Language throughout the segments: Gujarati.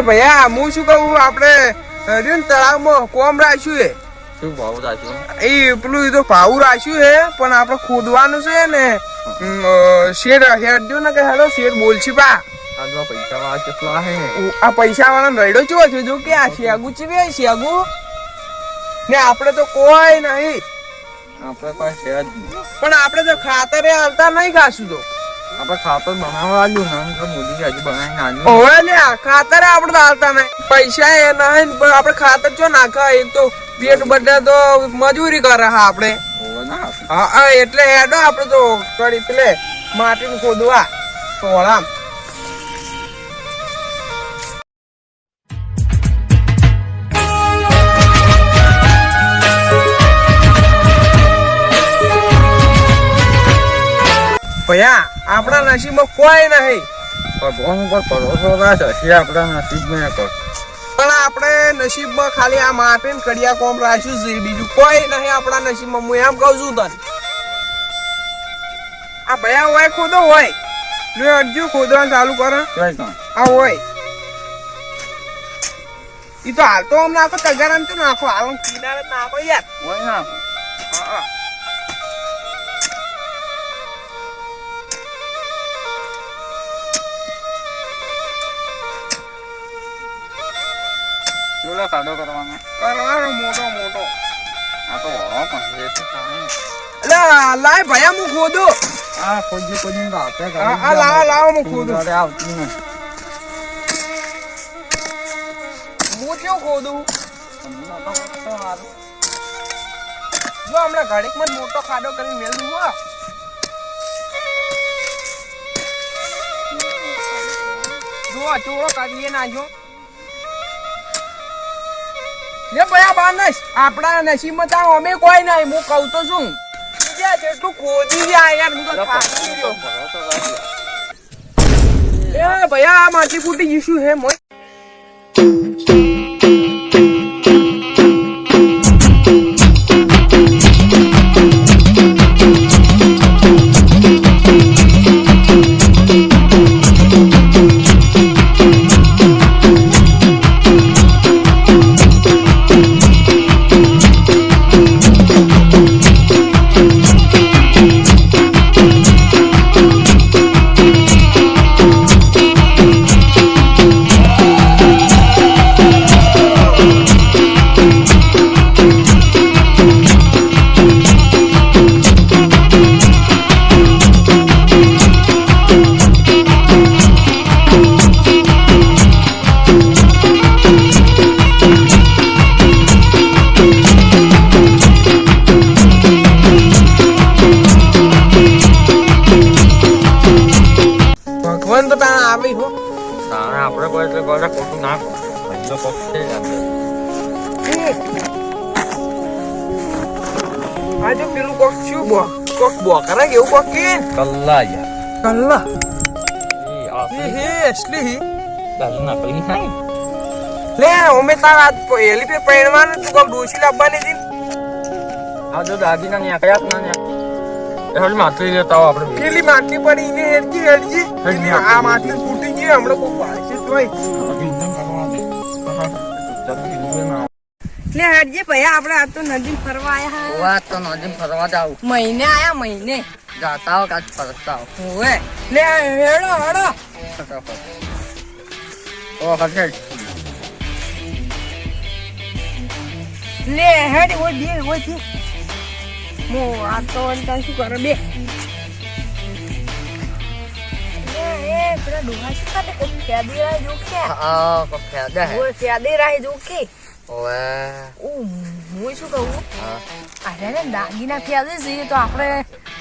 એ ભૈયા હું શું કહું આપણે તળાવમાં કોમ રાખ્યું હે શું ભાવ રાખ્યો? એ પેલું તો ભાવું રાખ્યું હે પણ આપણે ખોદવાનું છે ને શેર હેડ ને કે હેલો શેર બોલશી પા. આ પૈસા વાળા રડો ચો છે? જો કે આ ચીવે શેગુ ને આપણે તો કોઈ નહીં. આપણે પાસે છે જ પણ આપણે તો ખાતરે હાલતા નહીં ખાશું તો. આપણે ખાતર બનાવવા આવ્યું ને તો મોદી હજી બનાવીને આવ્યું ઓવે ને ખાતરે આપણે હાલતા નહીં. પૈસા એ નહીં પણ આપણે ખાતર જો નાખા એક તો પેટ બધા તો મજૂરી કરે હા આપણે. હોવે ના આપે. હા એટલે હેડો આપણે તો કરી પેલે માટીનું ખોદવા તોળામ ભૈયા આપણા નસીબમાં કોઈ નહીં. ભગવાન ઉપર ભરોસો રાખ હશે આપણા નસીબને કર પણ આપણે નસીબમાં ખાલી આ માટી કડિયા કોમ રાખ્યું છે બીજું કોઈ નહીં આપણા નસીબમાં. હું એમ કહું છું તને. આ ભૈયા હોય ખોદો હોય. લો અરજુ ખોદવાનું ચાલુ કરો. આ હોય. ઈ તો હાલ તો તગારામ તો નાખો. હાલ કિનારે નાખો યાર. હોય ના ચૂલો કાઢો કરવાનો. કરવાનો મોટો મોટો. આ તો વળો પણ. અલા લાય ભૈયા હું ખોદું. આ ખોજી ખોજીને તો આપે આ લાવો લાવો હું ખોદું. અરે આવતી નહીં. હું કેવું ખોદું. જો હમણાં ઘડીકમાં માં મોટો ખાડો દઉં મેળવું હો. જુઓ ચોળો કાઢીએ નાખો લે ભયા બાનસ આપણા નસીબમાં તાર અમે કોઈ નહીં હું કહું તો શું? તું ખોદી જા યાર હું તો થાકી ગયો. એ ભૈયા આ માટી ફૂટી ઇશ્યુ હે મોય. એટલે કોઈ ખોટું ના કરો. ધંધો કોક છે. આજે પેલું કોક શું બો કોક બોકરા કેવું કોક કે કલ્લા યાર. કલ્લા આ હે હે બાજુ નકલી થાય. લે અમે તારા આજ પહેલી પે પહેરવાનું તું કોક ડોશી લાવવાની હતી આ નેકળ્યા જ ના એ હજી માથે જતા આપણે પેલી માટલી પડી એને હેડજી હેડજી આ માટલી ફૂટી ગઈ હમણાં કોક હટજે ભૈયા આપણે આ તો નદી ફરવા આયા વાત તો નજીક ફરવા જાવ મહિને આયા મહિને. જાતા હો કાચ ફરતા આવો હોવે. લે હેડો હેડો. ઓ હશે લે હેડ ઓય બે ઓયથી મો આ તો અંતા શું કરે? બે. એ પેલા ડોહા શું કરે કોક ફેદી રાય જો કે હા કો ફાયદા હે ઓય ફેદી રાય જો કે ઓવે હું શું કહું હા અરે ને દાગીના ફેદી જઈએ તો આપણે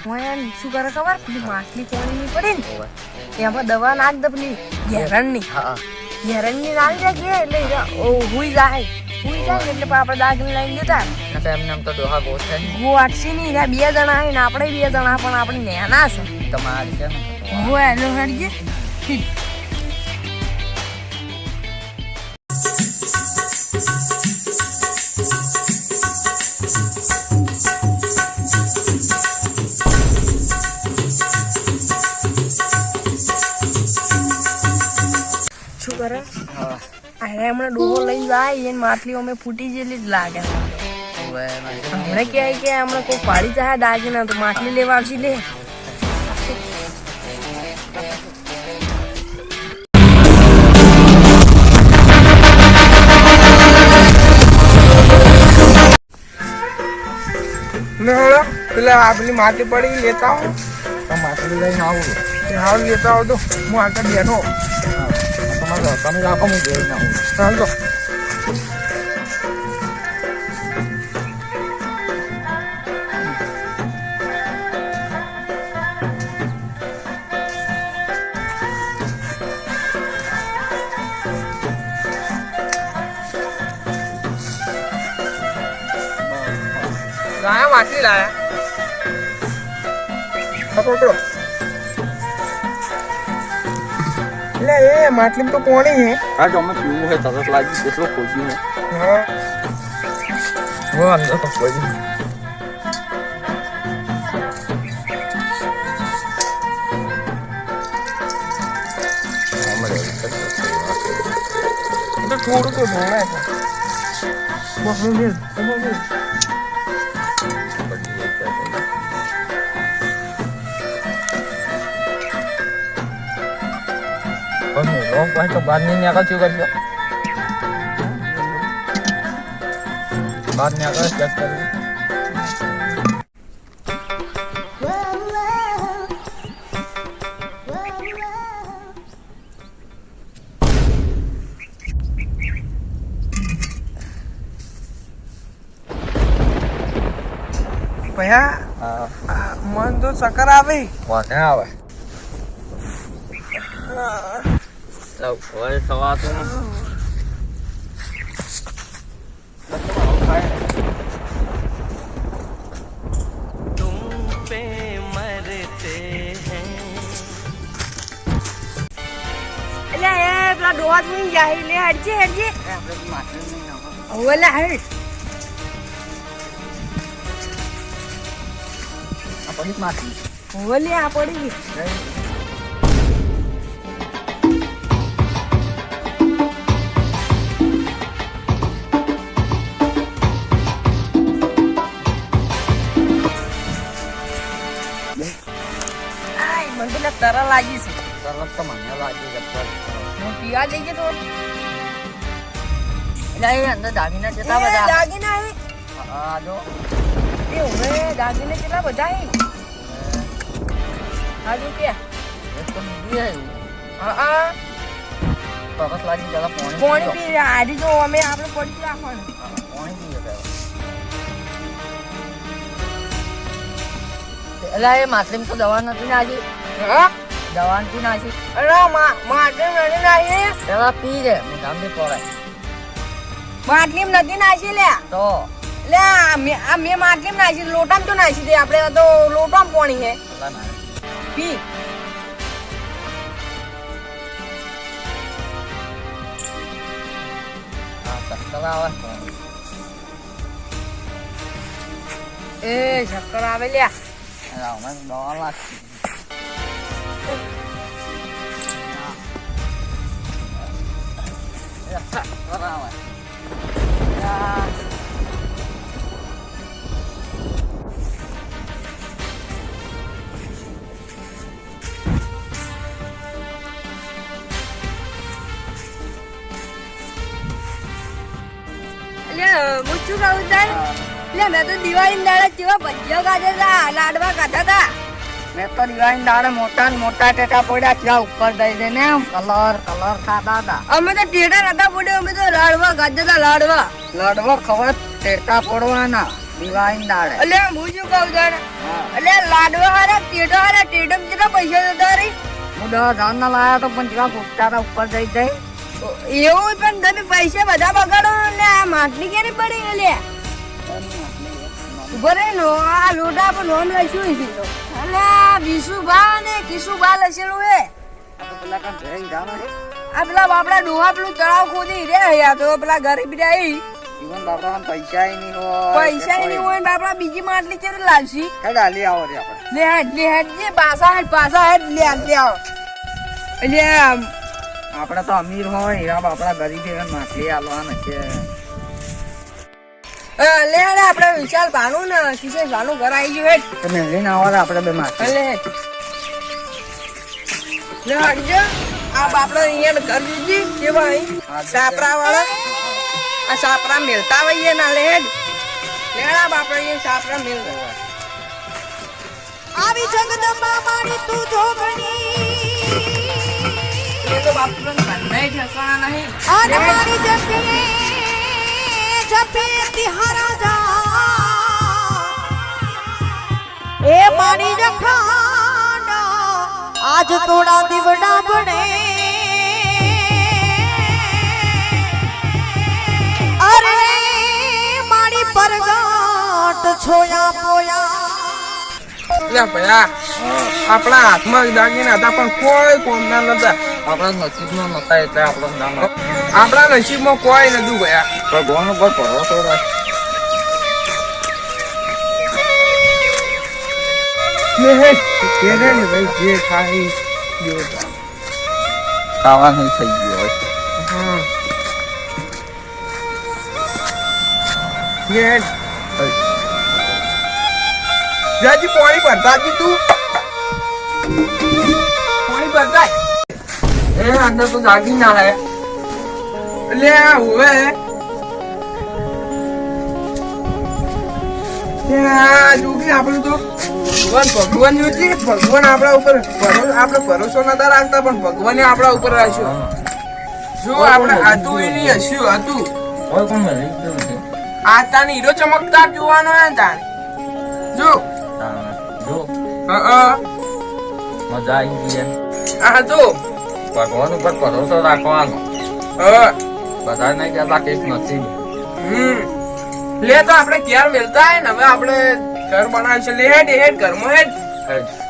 હું શું કરે ખબર પેલી માટલી પાણી ની પડી ને એમાં દવા નાખ દે પેલી ઘેરણની હા ઘેરણની નાખી જાય એટલે ઓ હુઈ જાય હુઈ જાય એટલે આપણે દાગીને લઈને જતા તો એમને તો ડોહા નહીં બે જણા હે ને આપણે બે જણા પણ આપણે નેના છે તમારી છે ને ગો એલો હડજે શું કરે? હા અરે હમણાં ડોહો લઈને જાય એને માટલી અમે ફૂટી જેટલી જ લાગે. હમણાં કે હમણાં કોઈ પાડી જાય દાગીના તો માટલી લેવા આવશે લે. લે હેડો પેલા આપણી માટી પડી લેતા આવો. તો માટલી લઈને આવું. હાલ લેતા આવો તો હું આગળ બેઠો. તમે રાખો હું જોઈને આવું. હાલ લાયા માટલી લાયા પકડો એટલે એ માટલી તો કોણી હે હા અમે પીવું હોય તરત લાગી કેટલો ખોજી હા હું અંદર તો ખોજી થોડું તો છે બસ હું મેલ બસ મેલ લોંગ પાસે તો બહાર નહીં નીકળ શું કરજો બહાર નીકળ ચેક કરવું ભયા હા મન તો ચક્કર આવે વાને આવે તો હોય થવાતું પેલા ડોહા જોઈને જાય લે હટજે હવે લે હટ આપણી માટી. હવે લે આ પડી. ગઈ આય, મને તો લે તરા લાગી છે. તરત તો મને લાગી જબ્બર હું પીવા જઈએ તો? એટલે એ અંદર દાગીના કેટલા બધા? દાગીના એ. હા જો. એ ઉમે દાગીને કેટલા બધા હે? હાજુ કે? હે. હા તરત લાગી જરા પાણી પાણી પી આડી તો અમે આપણે પડી રાખવાનું. પાણી પીએ પેલા. એટલે એ માટલીમાં તો દવા નથી નાખી હા? દવા નથી નાખી અરે મા માટલી નથી નાખી પેલા પી રે મોઢામાં બી પડાય માટલી નથી નાખી લે. તો? લે આ મે- આ મેં માટલી નાખી લોટામ તો નાખી દે આપણે તો લોટામ પાણી હે ના પી. હા એ ચક્કર આવે લ્યા એટલે એટલે હું શું કહું તાર એટલે મેં તો દિવાળી દાડા કેવા ભજીયા ખાધા હતા લાડવા ખાધા હતા. મેં તો દિવાળી દાડે મોટા મોટા ટેટા પડ્યા ત્યાં ઉપર દઈ દે ને કલર કલર ખાતા હતા અમે તો ટેટા નતા પડ્યા અમે તો લાડવા ગાજતા લાડવા. લાડવા ખબર ટેટા પડવાના દિવાળી દાડે. એટલે હું શું કહું તાર? એટલે લાડવા હારા ટેટા હારા ટેટમ કેટલા પૈસા જતા રે હું દસ હજાર ના લાયા તો પણ જેવા હતા ઉપર જઈ જઈ એવું પણ તમે પૈસા બધા બગાડો ને આ માટલી ક્યારે પડી લે ઊભો રે નો આ લોટા પર નોમ લઈશું આ વિશુભા ને કિશુભા લખેલું હે. પેલા છે આ બાપડા ડોહા પેલું તળાવ ખોદી હે તો પેલા ગરીબ રહી. જીવન બાપડા પૈસા નહીં હોય પૈસા નહીં હોય બાપડા બીજી માટલી ચેરી લાવશી? હાલી આવો રે આપણે. લે હેડ લે હેડ જે પાસા હેડ પાસા હેડ લે લે આવો. એટલે આપણે આપડે તો અમીર હોય એવા બાપડા ગરીબ એવા માછલી આલવાના છે. લે હેડ આપણે વિશાલ ભાનુ ને કિશોર ભાનુ ઘર આવી ગયું હેઠ તમે લઈને આવો આપણે બે માછલી લે લે. હટજો. આ બાપડા અહીંયા ઘર દીધી કેવા અહીં? સાપરા વાળા. આ સાપરા મેલતા વઈએ ના લે હેડ. લેણા બાપડા અહીંયા સાપરા મેલ આવી જગદંબા મારી તું જોગણી એ તો બાપુ નહીં ઠેકાણા નહીં. મારી જપીએ તિહારા જા એ મારી જખાડ આજ થોડા દીવડા બને. અરે, મારી પરગાટ છોયા પોયા લે ભયા. આપણા હાથમાં દાગીના હતા પણ કોઈ કોમના નતા આપણા નસીબમાં નતા એટલે આપણા નામ આપણા નસીબમાં કોઈ નતું ભયા. ભગવાન ઉપર ભરોસો રાખ. જે ખાઈ જો ખાવાનું થઈ ગયું હોય. હે. જાજી પાણી ભરતા તું. પાણી ભરતા. એ અંદર તો જાગી ના હે. લે હવે. ત્યાં જોગી આપણે તો ભગવાન ભગવાન ભગવાન આપણા ઉપર આપણે ભરોસો નતા રાખતા પણ ભગવાને આપણા ઉપર રાખ્યો. જો આપણે હતું નહીં હસ્યું હતું. આ તાન હીરો ચમકદાર જોવાનો હે તાન જો. જો. હા હા. મજા આવી ગઈ આ જો. ભગવાન ઉપર ભરોસો રાખવાનો. હા. બધા ને કહેતા કે નથી. હમ. લે તો આપણે ક્યારે મેલતા હે ને? હવે આપણે ઘર બનાવીશું. લે હેડ હેડ ઘરમાં હેડ.